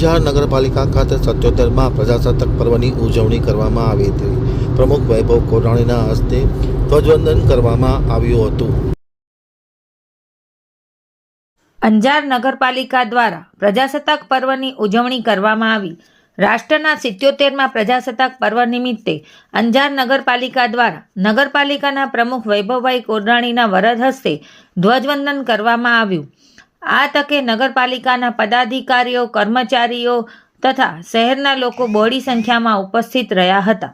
અંજાર નગરપાલિકા ખાતે સત્યોતેરમાં પ્રજાસત્તાક પર્વની ઉજવણી કરવામાં આવી હતી. પ્રમુખ વૈભવ કોરાણીના હસ્તે ધ્વજવંદન કરવામાં આવ્યું હતું. અંજાર નગરપાલિકા દ્વારા પ્રજાસત્તાક પર્વની ઉજવણી કરવામાં આવી. રાષ્ટ્રના સિત્યોતેરમાં પ્રજાસત્તાક પર્વ નિમિત્તે અંજાર નગરપાલિકા દ્વારા નગરપાલિકાના પ્રમુખ વૈભવભાઈ કોડરાણીના વરદ હસ્તે ધ્વજવંદન કરવામાં આવ્યું. આ તકે નગરપાલિકાના પદાધિકારીઓ કર્મચારીઓ તથા શહેરના લોકો બોડી સંખ્યામાં ઉપસ્થિત રહ્યા હતા.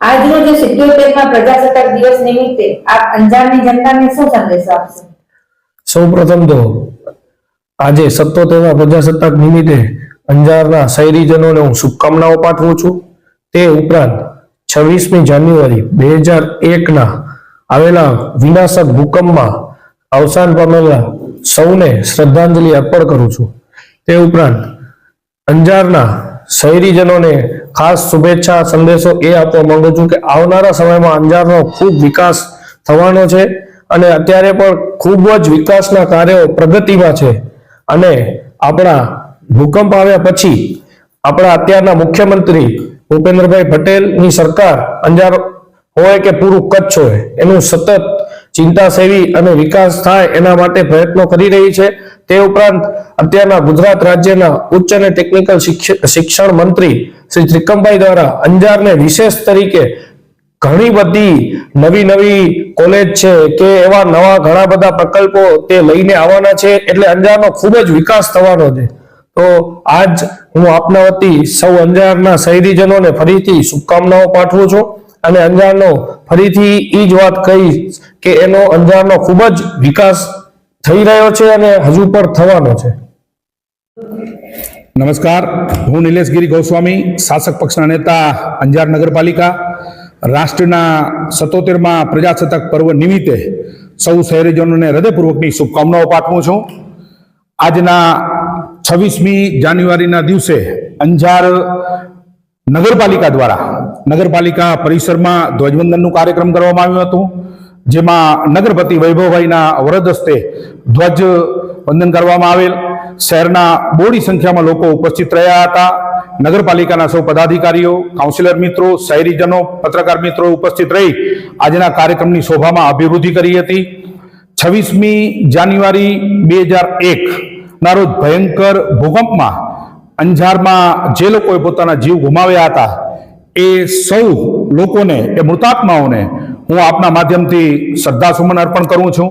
આજરોજ સિત્યોતેરમાં પ્રજાસત્તાક દિવસ નિમિત્તે આપ અંજારની જનતાને શું સંદેશો આપશો? સૌ પ્રથમ તો આજે સત્તોતેરમા પ્રજાસત્તાક નિમિત્તે અંજારના શહેરીજનોને હું શુભકામનાઓ પાઠવું છું. તે ઉપરાંત છવ્વીસમી જાન્યુઆરી બે હજાર એકના આવેલા વિનાશક ભૂકંપમાં અવસાન પામેલા સૌને શ્રદ્ધાંજલિ અર્પણ કરું છું. તે ઉપરાંત અંજારના શહેરીજનોને ખાસ શુભેચ્છા સંદેશો એ આપવા માંગુ છું કે આવનારા સમયમાં અંજારનો ખૂબ વિકાસ થવાનો છે અને અત્યારે પણ ખૂબ જ વિકાસના કાર્યો પ્રગતિમાં છે અને આપણા ભૂકંપ આવ્યા પછી આપણા અત્યારના મુખ્યમંત્રી ભૂપેન્દ્રભાઈ પટેલની સરકાર અંજાર હોય કે પૂરું કચ્છ હોય, એનું સતત ચિંતા સેવી અને વિકાસ થાય એના માટે પ્રયત્નો કરી રહી છે. તે ઉપરાંત અત્યારના ગુજરાત રાજ્યના ઉચ્ચ અને ટેકનિકલ શિક્ષ- શિક્ષણ મંત્રી શ્રી ત્રિકમભાઈ દ્વારા અંજારને વિશેષ તરીકે ઘણી બધી નવી નવી કોલેજ છે કે એવા નવા ઘણા બધા પ્રકલ્પો તે લઈને આવવાના છે એટલે અંજારનો ખૂબ જ વિકાસ થવાનો છે. તો આજ હું આપના વતી સૌ અંજારના શહેરીજનોને ફરીથી શુભકામનાઓ પાઠવું છું. અને અંજારનો ફરીથી એ જ વાત કહીશ કે એનો અંજારનો ખૂબ જ વિકાસ થઈ રહ્યો છે અને હજુ પણ થવાનો છે. નમસ્કાર. હું નિલેશગીરી ગોસ્વામી, શાસક પક્ષના નેતા, અંજાર નગરપાલિકા. રાષ્ટ્રના સત્તોતેરમાં પ્રજાસત્તાક પર્વ નિમિત્તે સૌ શહેરીજનોને હૃદયપૂર્વકની શુભકામનાઓ પાઠવું છું. આજના છવ્વીસમી જાન્યુઆરીના દિવસે અંજાર નગરપાલિકા દ્વારા નગરપાલિકા પરિસરમાં ધ્વજવંદનનું કાર્યક્રમ કરવામાં આવ્યું હતું, જેમાં નગરપતિ વૈભવભાઈના વરદ હસ્તે ધ્વજ વંદન કરવામાં આવેલ. શહેરના બોડી સંખ્યામાં લોકો ઉપસ્થિત રહ્યા હતા. નગરપાલિકાના સૌ પદાધિકારીઓ કાઉન્સિલર મિત્રો, શહેરીજનો, પત્રકાર મિત્રો ઉપસ્થિત રહી આજના કાર્યક્રમની શોભામાં અભિવૃદ્ધિ કરી હતી. છવ્વીસમી જાન્યુઆરી બે હજાર એકના રોજ ભયંકર ભૂકંપમાં અંજારમાં જે લોકોએ પોતાના જીવ ગુમાવ્યા હતા એ સૌ લોકોને એ મૃતાત્માઓને હું આપના માધ્યમથી શ્રદ્ધાસુમન અર્પણ કરું છું.